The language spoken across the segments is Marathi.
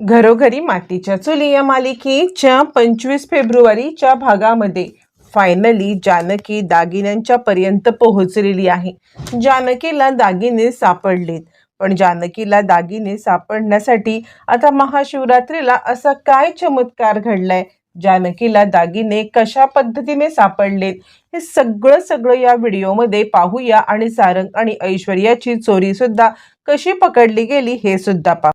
घरोघरी मातीच्या चुली या मालिकेच्या पंचवीस फेब्रुवारीच्या भागामध्ये फायनली जानकी दागिन्यांच्या पर्यंत पोहोचलेली आहे. जानकीला दागिने सापडलेत. पण जानकीला दागिने सापडण्यासाठी आता महाशिवरात्रीला असा काय चमत्कार घडलाय? जानकीला दागिने कशा पद्धतीने सापडलेत? हे सगळं सगळं या व्हिडिओमध्ये पाहूया आणि सारंग आणि ऐश्वर्याची चोरी सुद्धा कशी पकडली गेली हे सुद्धा पाहू.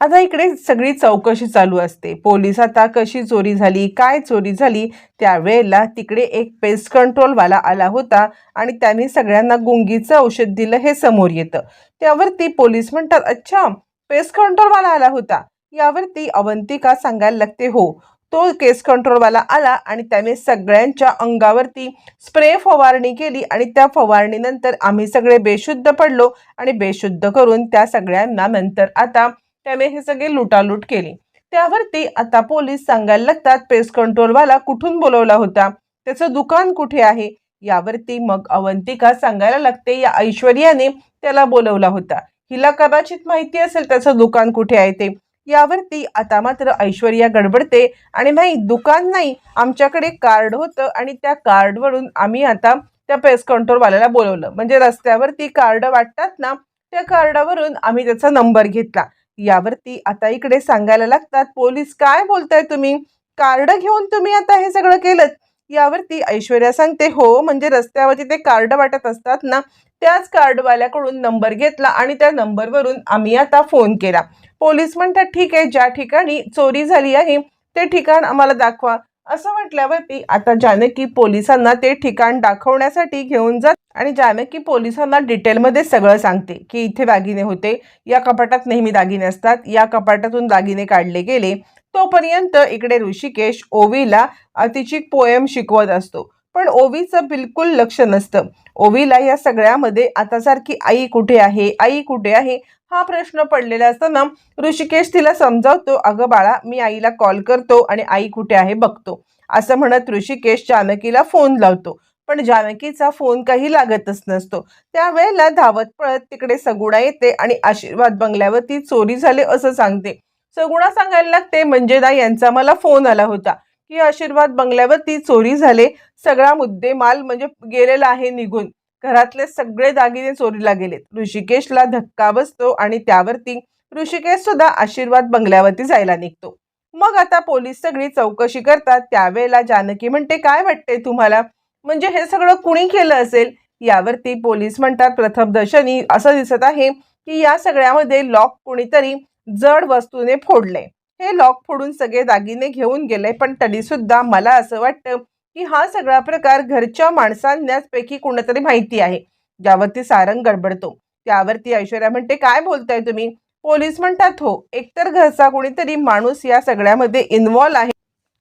आता इकडे सगळी चौकशी चालू असते. पोलीस आता कशी चोरी झाली काय चोरी झाली त्यावेळेला तिकडे एक पेस्ट कंट्रोलवाला आला होता आणि त्याने सगळ्यांना गुंगीचं औषध दिलं हे समोर येतं. त्यावरती पोलीस म्हणतात अच्छा पेस्ट कंट्रोलवाला आला होता. यावरती अवंतिका सांगायला लागते हो. तो केस कंट्रोलवाला आला आणि त्याने सगळ्यांच्या अंगावरती स्प्रे फवारणी केली आणि त्या फवारणीनंतर आम्ही सगळे बेशुद्ध पडलो आणि बेशुद्ध करून त्या सगळ्यांना नंतर आता त्याने हे सगळे लुटालूट केली. त्यावरती आता पोलीस सांगायला लागतात पेस्ट कंट्रोलवाला कुठून बोलवला होता त्याचं दुकान कुठे आहे यावरती मग अवंतिका सांगायला लागते या ऐश्वर्याने त्याला बोलवला होता. हिला कदाचित माहिती असेल त्याचं दुकान कुठे आहे ते. यावरती आता मात्र ऐश्वर्या गडबडते आणि नाही दुकान नाही आमच्याकडे कार्ड होतं आणि त्या कार्डवरून आम्ही आता त्या पेस्ट कंट्रोलवाल्याला बोलवलं. म्हणजे रस्त्यावरती कार्ड वाटतात ना त्या कार्डावरून आम्ही त्याचा नंबर घेतला. यावरती आता इकडे सांगायला लागतात पोलीस काय बोलताय तुम्ही? कार्ड घेऊन तुम्ही आता हे सगळं केलं यावरती ऐश्वर्या सांगते हो म्हणजे रस्त्यावरती ते कार्ड वाटत असतात ना त्याच कार्डवाल्याकडून नंबर घेतला आणि त्या नंबरवरून आम्ही आता फोन केला. पोलीस म्हणतात ठीक आहे ज्या ठिकाणी चोरी झाली आहे ते ठिकाण आम्हाला दाखवा. असं म्हटल्यावरती आता जानकी पोलिसांना ते ठिकाण दाखवण्यासाठी घेऊन जात आणि जानकी पोलिसांना डिटेलमध्ये सगळं सांगते की इथे दागिने होते या कपाटात नेहमी दागिने असतात या कपाटातून दागिने काढले गेले तोपर्यंत इकडे ऋषिकेश ओवीला अ, तिची पोएम शिकवत असतो. पण ओवीचं बिलकुल लक्ष नसतं. ओवीला या सगळ्यामध्ये आता सारखी आई कुठे आहे आई कुठे आहे हा प्रश्न पडलेला असताना ऋषिकेश तिला समजावतो अगं बाळा मी आईला कॉल करतो आणि आई कुठे आहे बघतो. असं म्हणत ऋषिकेश जानकीला फोन लावतो. पण जानकीचा फोन काही लागतच नसतो. त्यावेळेला धावत पळत तिकडे सगुणा येते आणि आशीर्वाद बंगल्यावरती चोरी झाले असं सांगते. सगुणा सांगायला लागते मंजेदा यांचा मला फोन आला होता की आशीर्वाद बंगल्यावरती चोरी झाले. सगळा मुद्देमाल म्हणजे गेलेला आहे निघून. घरातले सगळे दागिने चोरीला गेलेत. ऋषिकेशला धक्का बसतो आणि त्यावरती ऋषिकेश सुद्धा आशीर्वाद बंगल्यावरती जायला निघतो. मग आता पोलीस सगळी चौकशी करतात. त्यावेळेला जानकी म्हणते काय वाटते तुम्हाला? म्हणजे हे सगळं कुणी केलं असेल? यावरती पोलीस म्हणतात प्रथमदर्शनी असं दिसत आहे की या सगळ्यामध्ये लॉक कुणीतरी जड वस्तूने फोडले हे लॉक फोडून सगळे दागिने घेऊन गेले पण तरी सुद्धा मला असं वाटतं की हा सगळा प्रकार घरच्या माणसांनाच पैकी कोणातरी माहिती आहे. ज्यावरती सारंग गडबडतो. त्यावरती ऐश्वर्या म्हणते काय बोलताय तुम्ही? पोलीस म्हणतात हो एकतर घरचा कोणीतरी माणूस या सगळ्यामध्ये इन्व्हॉल्व आहे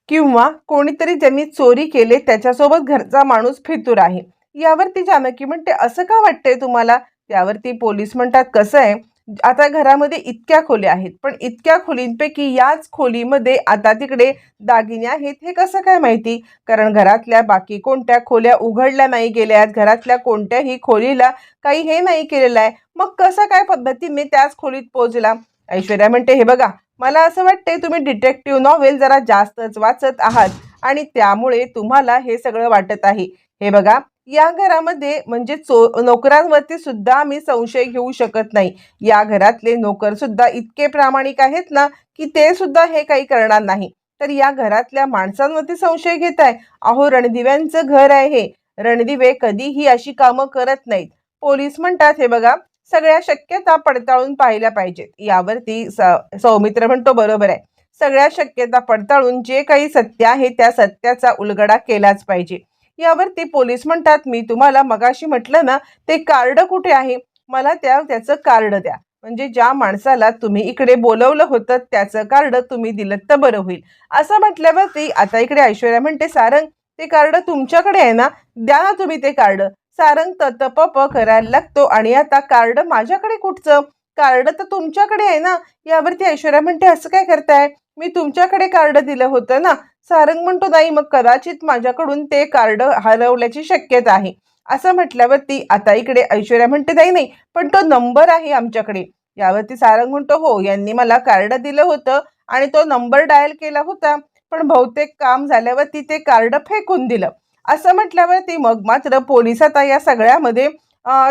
किंवा कोणीतरी ज्यांनी चोरी केले त्याच्यासोबत घरचा माणूस फितूर आहे. यावरती जानकी म्हणते असं का वाटतंय तुम्हाला? त्यावरती पोलीस म्हणतात कसं आहे? आता घरामध्ये इतक्या खोल्या आहेत पण इतक्या खोलींपैकी याच खोलीमध्ये आता तिकडे दागिने आहेत हे कसं काय माहिती? कारण घरातल्या बाकी कोणत्या खोल्या उघडल्या नाही गेल्या आहेत घरातल्या कोणत्याही खोलीला काही हे नाही केलेलं आहे. मग कसं काय पद्धतीने त्याच खोलीत पोहोचला? ऐश्वर्या म्हणते हे बघा मला असं वाटते तुम्ही डिटेक्टिव्ह नॉव्हेल जरा जास्तच वाचत आहात आणि त्यामुळे तुम्हाला हे सगळं वाटत आहे. हे बघा या घरामध्ये म्हणजे चो नोकरांवरती सुद्धा आम्ही संशय घेऊ शकत नाही. या घरातले नोकर सुद्धा इतके प्रामाणिक आहेत ना की ते सुद्धा हे काही करणार नाही. तर या घरातल्या माणसांवरती संशय घेत आहे. अहो रणदिव्यांचं घर आहे. हे रणदिवे कधीही अशी कामं करत नाहीत. पोलीस म्हणतात हे बघा सगळ्या शक्यता पडताळून पाहिल्या पाहिजेत. यावरती स- सौमित्र म्हणतो बरोबर आहे. सगळ्या शक्यता पडताळून जे काही सत्य आहे त्या सत्याचा उलगडा केलाच पाहिजे. यावरती पोलीस म्हणतात मी तुम्हाला मगाशी म्हटलं ना ते कार्ड कुठे आहे? मला त्या त्याचं कार्ड द्या. म्हणजे ज्या माणसाला तुम्ही इकडे बोलवलं होतं त्याचं कार्ड तुम्ही दिलं तर बरं होईल. असं म्हटल्यावरती आता इकडे ऐश्वर्या म्हणते सारंग ते कार्ड तुमच्याकडे आहे ना द्या ना तुम्ही ते कार्ड. सारंग तप करायला लागतो आणि आता कार्ड माझ्याकडे कुठचं? कार्ड तर तुमच्याकडे आहे ना. यावरती ऐश्वर्या म्हणते असं काय करताय? मी तुमच्याकडे कार्ड दिलं होतं ना सारंग म्हणतो नाही मग कदाचित माझ्याकडून ते कार्ड हरवल्याची शक्यता आहे. असं म्हटल्यावरती आता इकडे ऐश्वर्या म्हणते नाही नाही पण तो नंबर आहे आमच्याकडे. यावरती सारंग म्हणतो हो यांनी मला कार्ड दिलं होतं आणि तो नंबर डायल केला होता पण बहुतेक काम झाल्यावरती ते कार्ड फेकून दिलं. असं म्हटल्यावरती मग मात्र पोलीस आता या सगळ्यामध्ये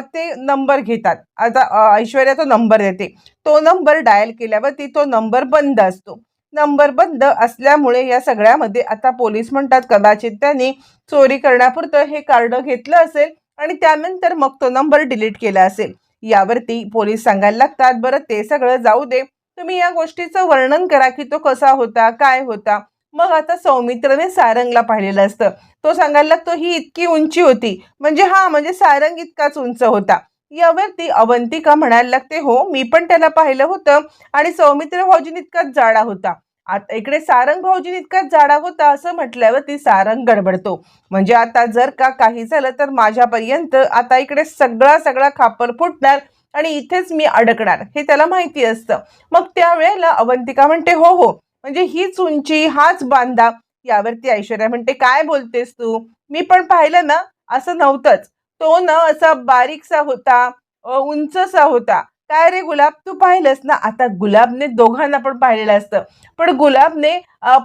ते नंबर घेतात. आता ऐश्वर्या तो नंबर देते. तो नंबर डायल केल्यावरती तो नंबर बंद असतो. नंबर बंद असल्यामुळे या सगळ्यामध्ये आता पोलीस म्हणतात कदाचित त्यांनी चोरी करण्यापुरतं हे कार्ड घेतलं असेल आणि त्यानंतर मग तो नंबर डिलीट केला असेल. यावरती पोलीस सांगायला लागतात बरं ते सगळं जाऊ दे. तुम्ही या गोष्टीचं वर्णन करा की तो कसा होता काय होता. मग आता सौमित्रने सारंगला पाहिलेलं असतं. तो सांगायला लागतो ही इतकी उंची होती. म्हणजे हा म्हणजे सारंग इतकाच उंच होता. यावरती अवंतिका म्हणायला लागते हो मी पण त्याला पाहिलं होतं आणि सौमित्र भाऊजीन इतकाच जाडा होता. आता इकडे सारंग भाऊजीन इतकाच जाडा होता असं म्हटल्यावरती सारंग गडबडतो. म्हणजे आता जर का काही झालं तर माझ्यापर्यंत आता इकडे सगळा सगळा खापर फुटणार आणि इथेच मी अडकणार हे त्याला माहिती असतं. मग त्यावेळेला अवंतिका म्हणते हो हो म्हणजे हीच उंची हाच बांधा यावरती ऐश्वर्या म्हणते काय बोलतेस तू? मी पण पाहिलं ना असं नव्हतंच. तो ना असा बारीकसा होता उंचसा होता. काय रे गुलाब? तू पाहिलंस ना? आता गुलाबने दोघांना पण पाहिलेलं असतं. पण गुलाबने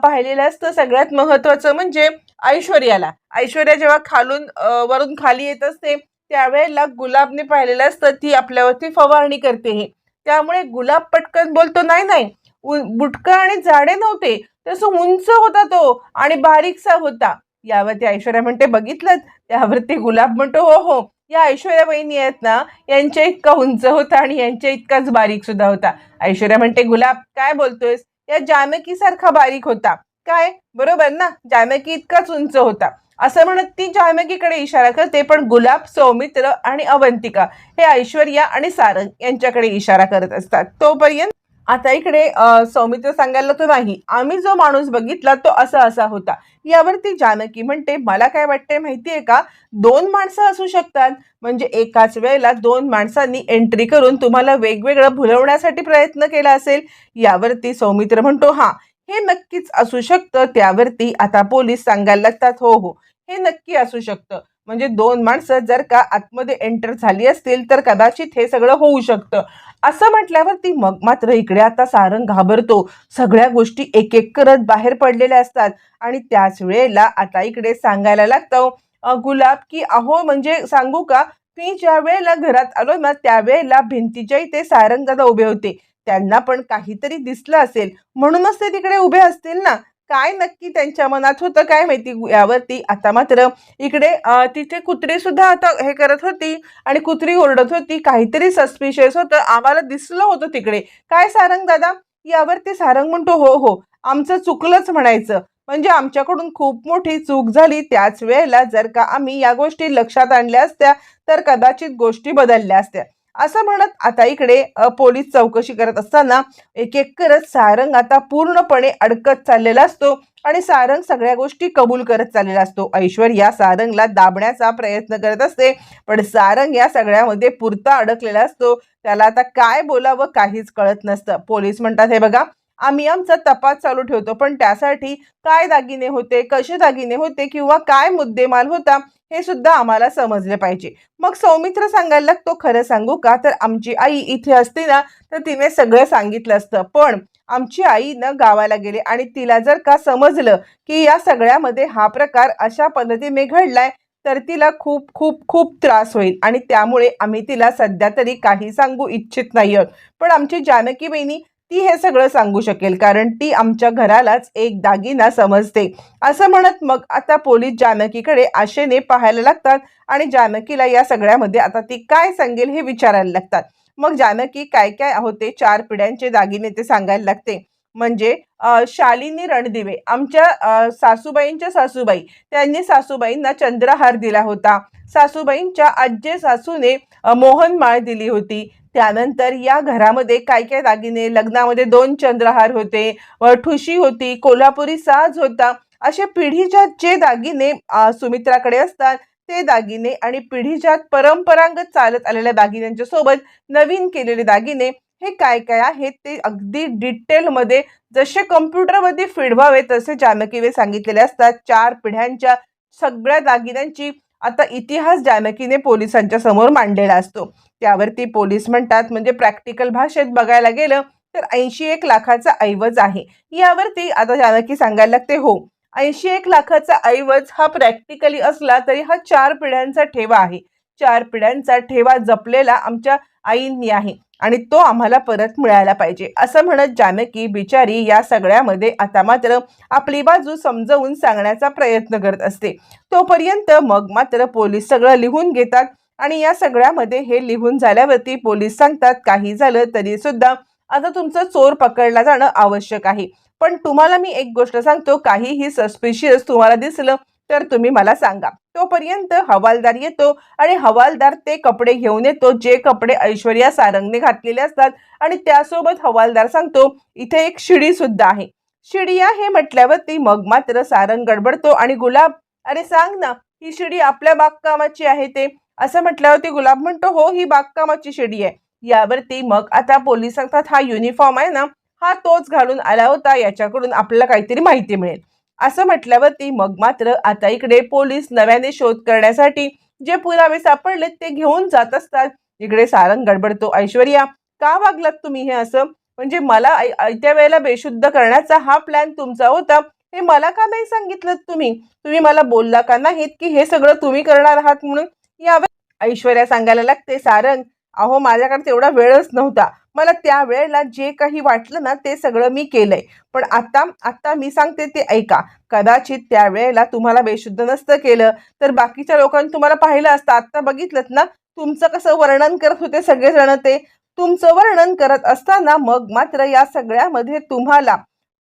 पाहिलेलं असतं सगळ्यात महत्वाचं म्हणजे ऐश्वर्याला. ऐश्वर्या जेव्हा खालून वरून खाली येत असते त्यावेळेला गुलाबने पाहिलेलं असतं ती आपल्यावरती फवारणी करते हे. त्यामुळे गुलाब पटकन बोलतो नाही नाही उ- बुटका आणि जाडे नव्हते. तसं उंच होता तो आणि बारीकसा होता. यावरती ऐश्वर्या म्हणते बघितलं? त्यावरती गुलाब म्हणतो हो हो. या ऐश्वर्या बहिणी आहेत ना यांच्या इतका उंच होता आणि यांच्या इतकाच बारीक सुद्धा होता. ऐश्वर्या म्हणते गुलाब काय बोलतोयस? या जानकी सारखा बारीक होता. काय? बरोबर ना? जानकी इतकाच उंच होता. असं म्हणत ती जानकीकडे इशारा करते पण गुलाब सौमित्र आणि अवंतिका हे ऐश्वर्या आणि सारंग यांच्याकडे इशारा करत असतात. तोपर्यंत आता इकडे सौमित्र सांगायला तो नाही आम्ही जो माणूस बघितला तो असा असा होता. यावरती जानकी म्हणते मला काय वाटतंय माहितीये का? दोन माणसं असू शकतात. म्हणजे एकाच वेळेला दोन माणसांनी एंट्री करून तुम्हाला वेगवेगळं भुलवण्यासाठी प्रयत्न केला असेल. यावरती सौमित्र म्हणतो हा हे नक्कीच असू शकतं. त्यावरती आता पोलीस सांगायला लागतात हो हो हे नक्की असू शकतं. म्हणजे दोन माणसं जर का आतमध्ये एंटर झाली असतील तर कदाचित हे सगळं होऊ शकतं. असं म्हटल्यावर ती मग मात्र इकडे आता सारंग घाबरतो. सगळ्या गोष्टी एक एक करत बाहेर पडलेल्या असतात. आणि त्याच वेळेला आता इकडे सांगायला लागतं गुलाब की अहो म्हणजे सांगू का? मी ज्या वेळेला घरात आलो ना त्यावेळेला भिंतीच्या इथे सारंग दादा उभे होते. त्यांना पण काहीतरी दिसलं असेल. म्हणूनच ते तिकडे उभे असतील ना. काय नक्की त्यांच्या मनात होतं काय माहिती? यावरती आता मात्र इकडे तिथे कुत्री सुद्धा आता हे करत होती आणि कुत्री ओरडत होती. काहीतरी सस्पिशियस होतं. आम्हाला दिसलं होतं तिकडे. काय सारंग दादा? यावरती सारंग म्हणतो हो हो आमचं चुकलंच म्हणायचं. म्हणजे आमच्याकडून खूप मोठी चूक झाली. त्याच वेळेला जर का आम्ही या गोष्टी लक्षात आणल्या असत्या तर कदाचित गोष्टी बदलल्या असत्या. असं म्हणत आता इकडे पोलीस चौकशी करत असताना एक एक करत सारंग आता पूर्णपणे अडकत चाललेला असतो आणि सारंग सगळ्या गोष्टी कबूल करत चाललेला असतो. ऐश्वर या सारंगला दाबण्याचा प्रयत्न करत असते पण सारंग या सगळ्यामध्ये पुरता अडकलेला असतो. त्याला आता काय बोलावं काहीच कळत नसतं. पोलीस म्हणतात हे बघा आम्ही आमचा तपास चालू ठेवतो पण त्यासाठी काय दागिने होते कसे दागिने होते किंवा काय मुद्देमाल होता हे सुद्धा आम्हाला समजले पाहिजे. मग सौमित्र सांगायला लागतो खरं सांगू का? तर आमची आई इथे असते ना तर तिने सगळं सांगितलं असतं. पण आमची आई न गावाला गेली आणि तिला जर का समजलं की या सगळ्यामध्ये हा प्रकार अशा पद्धतीने घडलाय तर तिला खूप खूप खूप त्रास होईल आणि त्यामुळे आम्ही तिला सध्या तरी काही सांगू इच्छित नाही आहोत पण आमची जानकी बहिणी ती हे सगळं सांगू शकेल कारण ती आमच्या घरालाच एक दागिना समजते. असं म्हणत मग आता पोलीस जानकीकडे आशेने पाहायला लागतात आणि जानकीला या सगळ्यामध्ये आता ती काय सांगेल हे विचारायला लागतात. मग जानकी काय काय होते चार पिढ्यांचे दागिने ते सांगायला लागते. म्हणजे शालिनी रणदिवे आमच्या सासूबाईंच्या सासूबाई त्यांनी सासूबाईंना चंद्रहार दिला होता. सासूबाईंच्या आज्जे सासूने मोहन मोहनमाळ दिली होती. त्यानंतर या घरामध्ये काय काय दागिने? लग्नामध्ये दोन चंद्रहार होते ठुशी होती कोल्हापुरी साज होता. असे पिढीजात जे दागिने सुमित्राकडे असतात ते दागिने आणि पिढीजात परंपरागत चालत आलेल्या दागिन्यांच्या सोबत नवीन केलेले दागिने हे काय काय आहेत ते अगदी डिटेलमध्ये जसे कम्प्युटरमध्ये फीड व्हावे तसे जानकीने सांगितलेले असतात. चार पिढ्यांच्या सगळ्या दागिन्यांची आता इतिहास जानकीने पोलिसांच्या समोर मांडलेला असतो. त्यावरती पोलीस म्हणतात म्हणजे प्रॅक्टिकल भाषेत बघायला गेलं तर ऐंशी एक लाखाचा ऐवज आहे. यावरती आता जानकी सांगायला लागते हो ऐंशी एक लाखाचा ऐवज हा प्रॅक्टिकली असला तरी हा चार पिढ्यांचा ठेवा आहे. चार पिढ्यांचा ठेवा जपलेला आमच्या आईंनी आहे आणि तो आम्हाला परत मिळायला पाहिजे. असं म्हणत जानकी बिचारी या सगळ्यामध्ये आता मात्र आपली बाजू समजवून सांगण्याचा प्रयत्न करत असते. तोपर्यंत मग मात्र पोलीस सगळं लिहून घेतात आणि या सगळ्यामध्ये हे लिहून झाल्यावरती पोलीस सांगतात काही झालं तरी सुद्धा आता तुमचं चोर पकडला जाणं आवश्यक आहे. पण तुम्हाला मी एक गोष्ट सांगतो काहीही सस्पिशियस तुम्हाला दिसलं तर तुम्ही मला सांगा. तोपर्यंत हवालदार येतो आणि हवालदार ते कपडे घेऊन येतो जे कपडे ऐश्वर्या सारंगने घातलेले असतात आणि त्यासोबत हवालदार सांगतो इथे एक शिडी सुद्धा आहे. शिडी आहे म्हटल्यावरती मग मात्र सारंग गडबडतो आणि गुलाब अरे सांग ना ही शिडी आपल्या बागकामाची आहे ते. असं म्हटल्यावरती गुलाब म्हणतो हो ही बागकामाची शेडी आहे. यावरती मग आता पोलीस सांगतात हा युनिफॉर्म आहे ना हा तोच घालून आला होता याच्याकडून आपल्याला काहीतरी माहिती मिळेल. असं म्हटल्यावरती मग मात्र आता इकडे पोलीस नव्याने शोध करण्यासाठी जे पुरावे सापडले ते घेऊन जात असतात. इकडे सारंग गडबडतो ऐश्वर्या का वागलात तुम्ही हे असं? म्हणजे मला त्या वेळेला बेशुद्ध करण्याचा हा प्लॅन तुमचा होता. हे मला का नाही सांगितलं तुम्ही? तुम्ही मला बोलला का नाहीत की हे सगळं तुम्ही करणार आहात म्हणून? यावे. ऐश्वर्या सांगायला लागते सारंग अहो माझ्याकडे तेवढा वेळच नव्हता. मला त्या वेळेला जे काही वाटलं ना ते सगळं मी केलंय. पण आता आता मी सांगते ते ऐका. कदाचित त्यावेळेला तुम्हाला बेशुद्ध नसतं केलं. तर बाकीच्या लोकांनी तुम्हाला पाहिलं असतं. आत्ता बघितलं ना तुमचं कसं वर्णन करत होते सगळेजण ते. तुमचं वर्णन करत असताना मग मात्र या सगळ्यामध्ये तुम्हाला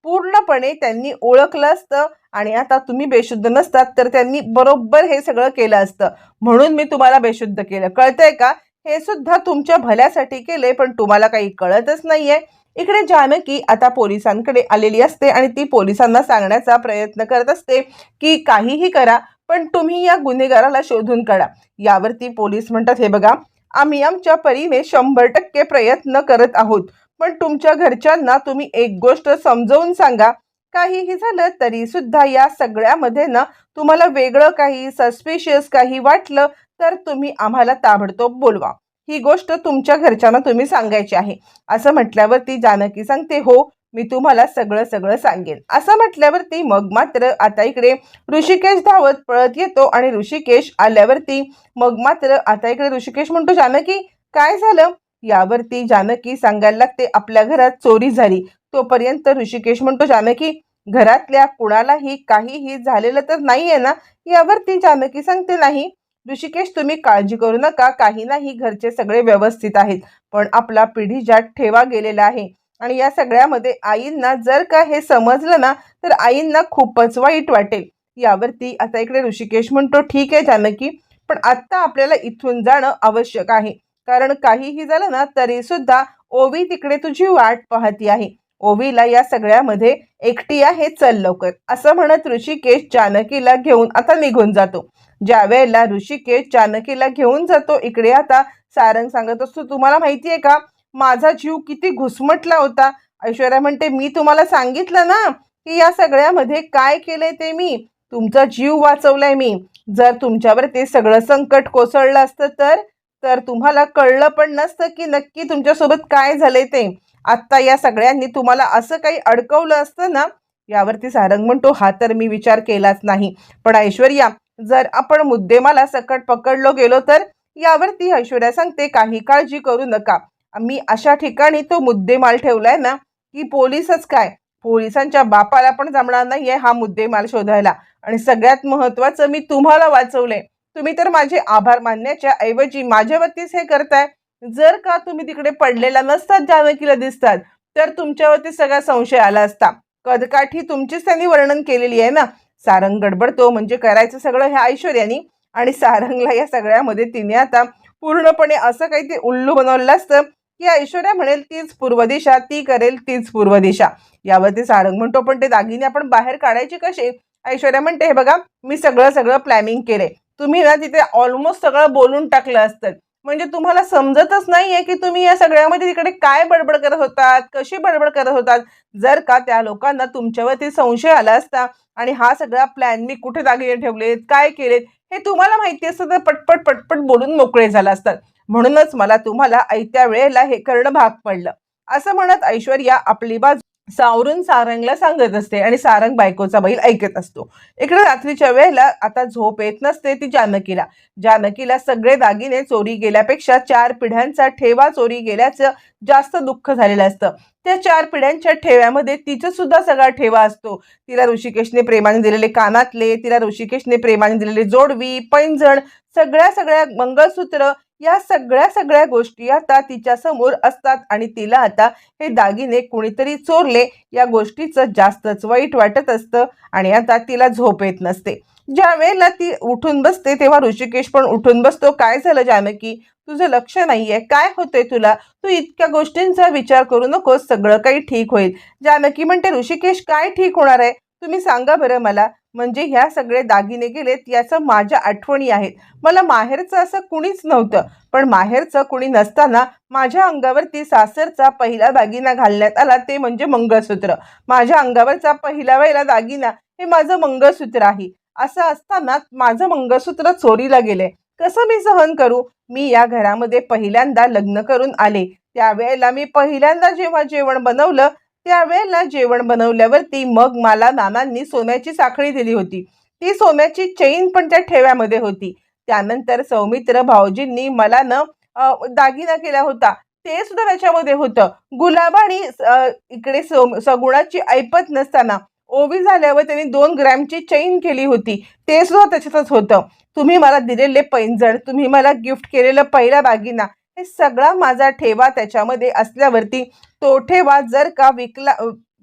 पूर्णपणे त्यांनी ओळखलं असतं आणि आता तुम्ही बेशुद्ध नसतात तर त्यांनी बरोबर हे सगळं केलं असतं. म्हणून मी तुम्हाला बेशुद्ध केलं. कळतंय का? हे सुद्धा तुमच्या भल्यासाठी केले पण तुम्हाला काही कळतच नाहीये. इकडे जानकी आता पोलिसांकडे आलेली असते आणि ती पोलिसांना सांगण्याचा प्रयत्न करत असते की काहीही करा पण तुम्ही या गुन्हेगाराला शोधून काढा. यावरती पोलीस म्हणतात हे बघा आम्ही आमच्या परीने शंभर टक्के प्रयत्न करत आहोत. पण तुमच्या घरच्यांना तुम्ही एक गोष्ट समजवून सांगा. काहीही झालं तरी सुद्धा या सगळ्यामध्ये ना तुम्हाला वेगळं काही सस्पिशियस काही वाटलं तर तुम्ही आम्हाला ताबडतोब बोलवा. ही गोष्ट तुमच्या घरच्यांना तुम्ही सांगायची आहे. असं म्हटल्यावरती जानकी सांगते हो मी तुम्हाला सगळं सगळं सांगेन. असं म्हटल्यावरती मग मात्र आता इकडे ऋषिकेश धावत पळत येतो आणि ऋषिकेश आल्यावरती मग मात्र आता इकडे ऋषिकेश म्हणतो जानकी काय झालं? यावरती जानकी सांगायला लागते आपल्या घरात चोरी झाली. तोपर्यंत ऋषिकेश म्हणतो जानकी घरातल्या कुणालाही काहीही झालेलं तर नाहीये ना? यावरती जानकी सांगते नाही. ऋषिकेश तुम्ही काळजी करू नका. काही नाही घरचे सगळे व्यवस्थित आहेत. पण आपला पिढीजात ठेवा गेलेला आहे. आणि या सगळ्यामध्ये आईंना जर का हे समजलं ना तर आईंना खूपच वाईट वाटेल यावरती आता इकडे ऋषिकेश म्हणतो ठीक आहे जानकी. पण आत्ता आपल्याला इथून जाणं आवश्यक आहे. कारण काहीही झालं ना तरी सुद्धा ओवी तिकडे तुझी वाट पाहती आहे. ओवीला या सगळ्यामध्ये एकटी आहे चल लवकर. असं म्हणत ऋषिकेश जानकीला घेऊन आता निघून जातो. ज्या वेळेला ऋषिकेश जानकीला घेऊन जातो इकडे आता सारंग सांगत असतो तुम्हाला माहिती आहे का? माझा जीव किती घुसमटला होता. ऐश्वर्या म्हणते मी तुम्हाला सांगितलं ना की या सगळ्यामध्ये काय केलंय ते मी. तुमचा जीव वाचवलाय मी. जर तुमच्यावर ते सगळं संकट कोसळलं असतं तर तर तुम्हाला कळलं पण नसतं की नक्की तुमच्यासोबत काय झालंय ते. आत्ता या सगळ्यांनी तुम्हाला असं काही अडकवलं असतं ना यावरती सारंग म्हणतो हा तर मी विचार केलाच नाही. पण ऐश्वर्या जर आपण मुद्देमाला सकट पकडलो गेलो तर यावरती ऐश्वर्या सांगते काही काळजी करू नका. मी अशा ठिकाणी तो मुद्देमाल ठेवलाय ना की पोलीसच काय? पोलिसांच्या बापाला पण जमणार नाहीये हा मुद्देमाल शोधायला. आणि सगळ्यात महत्वाचं मी तुम्हाला वाचवलंय. तुम्ही तर माझे आभार मानण्याच्या ऐवजी माझ्यावरतीच हे करताय. जर का तुम्ही तिकडे पडलेला नसतात जानकीला दिसतात तर तुमच्यावरती सगळा संशय आला असता. कदकाठी तुमचीच त्यांनी वर्णन केलेली आहे ना? सारंग गडबडतो म्हणजे करायचं सगळं ह्या ऐश्वर्यानी आणि सारंगला या सगळ्यामध्ये तिने आता पूर्णपणे असं काही ते उल्लू बनवलं असतं की ऐश्वर्या म्हणेल तीच पूर्व दिशा ती करेल तीच पूर्व दिशा. यावरती सारंग म्हणतो पण ते दागिने आपण बाहेर काढायचे कसे? ऐश्वर्या म्हणते हे बघा मी सगळं सगळं प्लॅनिंग केले तुम्ही ना तिथे ऑलमोस्ट सगळं बोलून टाकलं असतं. म्हणजे तुम्हाला समजतच नाहीये की तुम्ही या सगळ्यामध्ये तिकडे काय बडबड करत होतात कशी बडबड करत होतात. जर का त्या लोकांना तुमच्यावरती संशय आला असता आणि हा सगळा प्लॅन मी कुठे दागिने ठेवलेत काय केलेत हे तुम्हाला माहिती असतं तर पटपट पटपट बोलून मोकळे झाला असतात म्हणूनच मला तुम्हाला ऐत्या वेळेला हे करणं भाग पडलं. असं म्हणत ऐश्वर्या आपली बाजू सावरून सारंगला सांगत असते आणि सारंग बायकोचा बैल ऐकत असतो. इकडे रात्रीच्या वेळेला आता झोप येत नसते ती जानकीला. जानकीला सगळे दागिने चोरी गेल्यापेक्षा चार पिढ्यांचा ठेवा चोरी गेल्याचं जास्त दुःख झालेलं असतं. त्या चार पिढ्यांच्या ठेव्यामध्ये तिचा सुद्धा सगळा ठेवा असतो. तिला ऋषिकेशने प्रेमाने दिलेले कानातले तिला ऋषिकेशने प्रेमाने दिलेले जोडवी पैंजण सगळ्या सगळ्या मंगळसूत्र या सगळ्या सगळ्या गोष्टी आता तिच्या समोर असतात आणि तिला आता हे दागिने कुणीतरी चोरले या गोष्टीचं जास्तच वाईट वाटत असतं आणि आता तिला झोप येत नसते. ज्या वेळेला ती उठून बसते तेव्हा ऋषिकेश पण उठून बसतो. काय झालं जानकी? तुझं लक्ष नाहीये. काय होतंय तुला? तू इतक्या गोष्टींचा विचार करू नकोस. सगळं काही ठीक होईल. जानकी म्हणते ऋषिकेश काय ठीक होणार आहे? तुम्ही सांगा बरं मला. म्हणजे ह्या सगळे दागिने गेलेत याचं माझ्या आठवणी आहेत. मला माहेरचं असं कुणीच नव्हतं पण माहेरचं कुणी नसताना माझ्या अंगावरती सासरचा पहिला दागिना घालण्यात आला ते म्हणजे मंगळसूत्र. माझ्या अंगावरचा पहिला वेळेला दागिना हे माझं मंगळसूत्र आहे. असं असताना माझं मंगळसूत्र चोरीला गेले कसं मी सहन करू? मी या घरामध्ये पहिल्यांदा लग्न करून आले. त्यावेळेला मी पहिल्यांदा जेव्हा जेवण बनवलं त्यावेळेला जेवण बनवल्यावरती मग मला नानांनी सोन्याची साखळी दिली होती. ती सोन्याची चेन पण त्या ठेव्यामध्ये होती. त्यानंतर सौमित्र भाऊजींनी मला न दागिना केला होता. ते सुद्धा त्याच्यामध्ये होतं. गुलाब आणि इकडे सगुणाची ऐपत नसताना ओवी झाल्यावर त्यांनी दोन ग्रॅमची चैन केली होती. ते सुद्धा त्याच्यातच होतं. तुम्ही मला दिलेले पैंजण तुम्ही मला गिफ्ट केलेलं पहिला दागिना हे सगळा माझा ठेवा त्याच्यामध्ये असल्यावरती तो ठेवा जर का विकला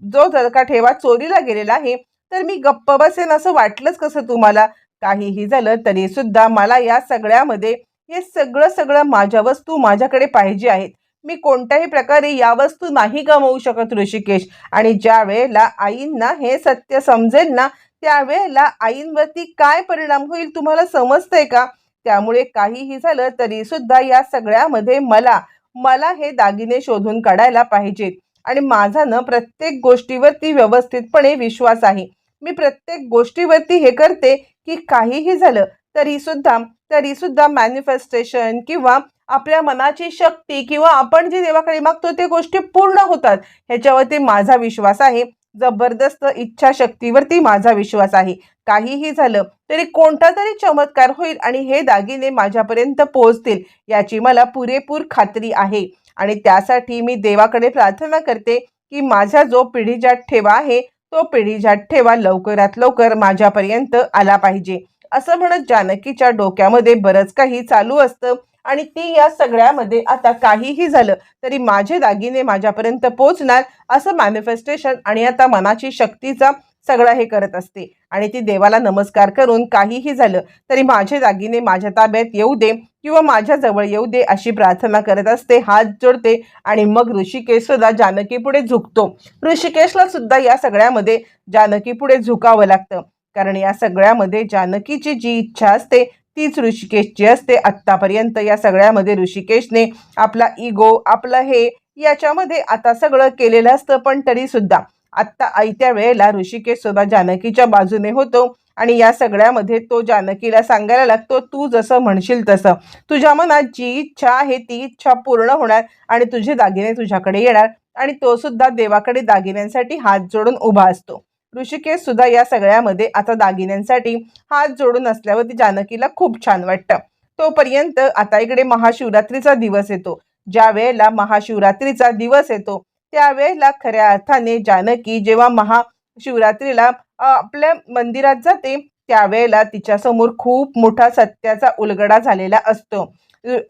जो जर का ठेवा चोरीला गेलेला आहे तर मी गप्प बसेन असं वाटलंच कसं तुम्हाला? काहीही झालं तरी सुद्धा मला या सगळ्यामध्ये हे सगळं सगळं माझ्या वस्तू माझ्याकडे पाहिजे आहेत. मी कोणत्याही प्रकारे या वस्तू नाही गमावू शकत ऋषिकेश. आणि ज्या वेळेला आईंना हे सत्य समजेल ना त्यावेळेला आईंवरती काय परिणाम होईल तुम्हाला समजतंय का? त्यामुळे काहीही झालं तरी सुद्धा या सगळ्यामध्ये मला मला हे दागिने शोधून काढायला पाहिजेत आणि माझा न प्रत्येक गोष्टीवरती व्यवस्थितपणे विश्वास आहे. मी प्रत्येक गोष्टीवरती हे करते की काहीही झालं तरी सुद्धा तरी सुद्धा मॅनिफेस्टेशन किंवा आपल्या मनाची शक्ती किंवा आपण जे देवाकडे मागतो ते गोष्टी पूर्ण होतात. ह्याच्यावरती माझा विश्वास आहे. जबरदस्त इच्छाशक्तीवरती माझा विश्वास आहे. काहीही झालं तरी कोणता तरी चमत्कार होईल आणि हे दागिने माझ्यापर्यंत पोहोचतील याची मला पुरेपूर खात्री आहे. आणि त्यासाठी मी देवाकडे प्रार्थना करते की माझा जो पिढीजात ठेवा आहे तो पिढीजात ठेवा लवकरात लवकर माझ्यापर्यंत आला पाहिजे. असं म्हणत जानकीच्या डोक्यामध्ये बरंच काही चालू असतं. आणि ती या सगळ्यामध्ये आता काहीही झालं तरी माझे दागिने माझ्यापर्यंत पोचणार असं मॅनिफेस्टेशन आणि आता मनाची शक्तीचा सगळं हे करत असते. आणि ती देवाला नमस्कार करून काहीही झालं तरी माझे दागिने माझ्या ताब्यात येऊ दे किंवा माझ्या जवळ येऊ दे अशी प्रार्थना करत असते हात जोडते आणि मग ऋषिकेश सुद्धा जानकी पुढे झुकतो. ऋषिकेशला सुद्धा या सगळ्यामध्ये जानकी पुढे झुकावं लागतं. कारण या सगळ्यामध्ये जानकीची जी इच्छा असते तीच ऋषिकेशची असते. आत्तापर्यंत या सगळ्यामध्ये ऋषिकेशने आपला इगो आपलं हे याच्यामध्ये आता सगळं केलेलं असतं. पण तरी सुद्धा आत्ता आयत्या वेळेला ऋषिकेश सुद्धा जानकीच्या बाजूने होतो आणि या सगळ्यामध्ये तो जानकीला सांगायला लागतो तू जसं म्हणशील तसं. तुझ्या मनात जी इच्छा आहे ती इच्छा पूर्ण होणार आणि तुझे दागिने तुझ्याकडे येणार. आणि तो सुद्धा देवाकडे दागिन्यांसाठी हात जोडून उभा असतो. ऋषिकेश सुद्धा या सगळ्यामध्ये आता दागिन्यांसाठी हात जोडून असल्यावरती जानकीला खूप छान वाटतं. तोपर्यंत आता इकडे महाशिवरात्रीचा दिवस येतो. ज्या वेळेला महाशिवरात्रीचा दिवस येतो त्यावेळेला खऱ्या अर्थाने जानकी जेव्हा महाशिवरात्रीला आपल्या मंदिरात जाते त्यावेळेला तिच्यासमोर खूप मोठा सत्याचा उलगडा झालेला असतो.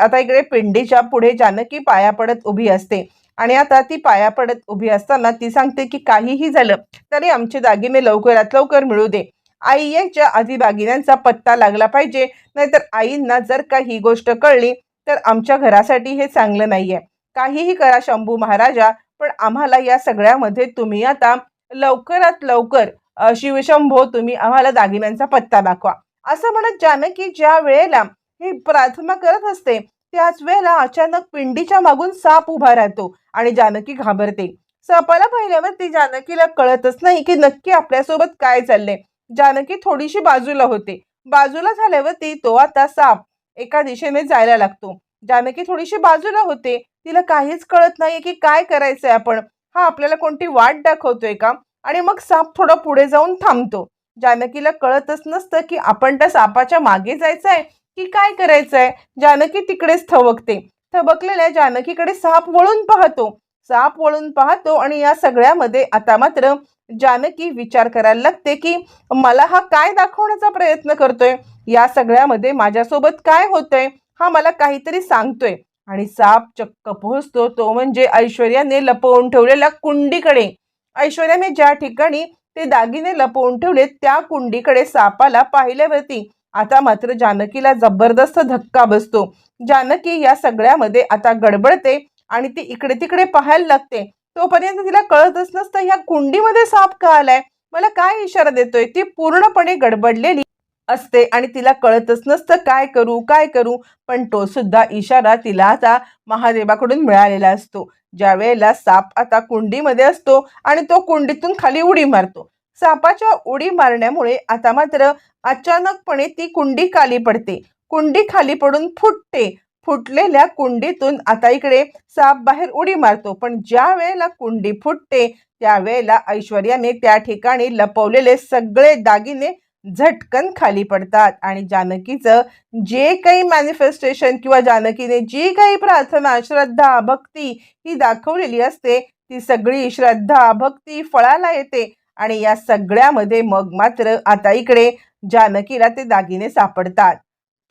आता इकडे पिंडीच्या पुढे जानकी पाया पडत उभी असते. आणि आता ती पाया पडत उभी असताना ती सांगते की काहीही झालं तरी आमचे दागिने लवकरात लवकर मिळू दे. आई यांच्या आधी दागिन्यांचा पत्ता लागला पाहिजे. नाहीतर आईंना जर का ही गोष्ट कळली तर आमच्या घरासाठी हे चांगलं नाहीये. काहीही करा शंभू महाराजा पण आम्हाला या सगळ्यामध्ये तुम्ही आता लवकरात लवकर शिवशंभो तुम्ही आम्हाला दागिन्यांचा पत्ता दाखवा. असं म्हणत जानकी ज्या वेळेला ही प्रार्थना करत असते त्याच वेळेला अचानक पिंडीच्या मागून साप उभा राहतो आणि जानकी घाबरते. सापाला पाहिल्यावर ती जानकीला कळतच नाही की नक्की आपल्यासोबत काय चाललंय. जानकी थोडीशी बाजूला होते. बाजूला झाल्यावरती तो आता साप एका दिशेने जायला लागतो. जानकी थोडीशी बाजूला होते. तिला काहीच कळत नाहीये की काय करायचंय आपण. हा आपल्याला कोणती वाट दाखवतोय का? आणि मग साप थोडा पुढे जाऊन थांबतो. जानकीला कळतच नसतं की आपण त्या सापाच्या मागे जायचंय की काय करायचंय? जानकी तिकडेच थबकते थबकलेल्या जानकीकडे साप वळून पाहतो. साप वळून पाहतो आणि या सगळ्यामध्ये आता मात्र जानकी विचार करायला लागते की मला हा काय दाखवण्याचा प्रयत्न करतोय? या सगळ्यामध्ये माझ्यासोबत काय होतंय? हा मला काहीतरी सांगतोय. आणि साप चक्क पोहोचतो. तो म्हणजे ऐश्वर्याने लपवून ठेवलेल्या कुंडीकडे. ऐश्वर्याने ज्या ठिकाणी ते दागिने लपवून ठेवले त्या कुंडीकडे सापाला पाहिल्यावरती आता मात्र जानकीला जबरदस्त धक्का बसतो. जानकी या सगळ्यामध्ये आता गडबडते आणि ती इकडे तिकडे पाहायला लागते. तोपर्यंत तिला कळतच नसतं ह्या कुंडीमध्ये साप का आलाय? मला काय इशारा देतोय? ती पूर्णपणे गडबडलेली असते आणि तिला कळतच नसतं काय करू काय करू? पण तो सुद्धा इशारा तिला आता महादेवाकडून मिळालेला असतो. ज्या वेळेला साप आता कुंडीमध्ये असतो आणि तो कुंडीतून खाली उडी मारतो. सापाच्या उडी मारण्यामुळे आता मात्र अचानकपणे ती कुंडी खाली पडते. कुंडी खाली पडून फुटते. फुटलेल्या कुंडीतून आता इकडे साप बाहेर उडी मारतो. पण ज्या वेळेला कुंडी फुटते त्यावेळेला ऐश्वर्याने त्या ठिकाणी लपवलेले सगळे दागिने झटकन खाली पडतात. आणि जानकीचं जे काही मॅनिफेस्टेशन किंवा जानकीने जी काही प्रार्थना श्रद्धा भक्ती ही दाखवलेली असते ती सगळी श्रद्धा भक्ती फळाला येते. आणि या सगळ्यामध्ये मग मात्र आता इकडे जानकीला ते दागिने सापडतात.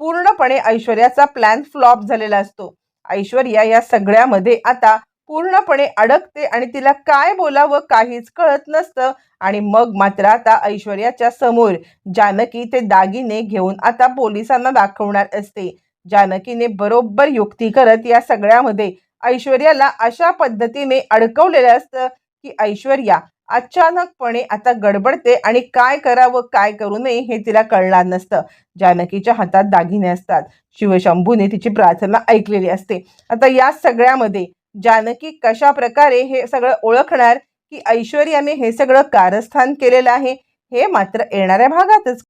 पूर्णपणे ऐश्वर्याचा प्लॅन फ्लॉप झालेला असतो. ऐश्वर्या या सगळ्यामध्ये आता पूर्णपणे अडकते आणि तिला काय बोलावं काहीच कळत नसतं आणि मग मात्र आता ऐश्वर्याच्या समोर जानकी ते दागिने घेऊन आता पोलिसांना दाखवणार असते. जानकीने बरोबर युक्ती करत या सगळ्यामध्ये ऐश्वर्याला अशा पद्धतीने अडकवलेलं असतं की ऐश्वर्या अचानकपणे आता गडबडते आणि काय करावं काय करू नये हे तिला कळणार नसतं. जानकीच्या हातात दागिने असतात. शिवशंभूने तिची प्रार्थना ऐकलेली असते. आता या सगळ्यामध्ये जानकी कशा प्रकारे हे सगळं ओळखणार की ऐश्वर्याने हे सगळं कारस्थान केलेलं आहे हे मात्र येणाऱ्या भागातच.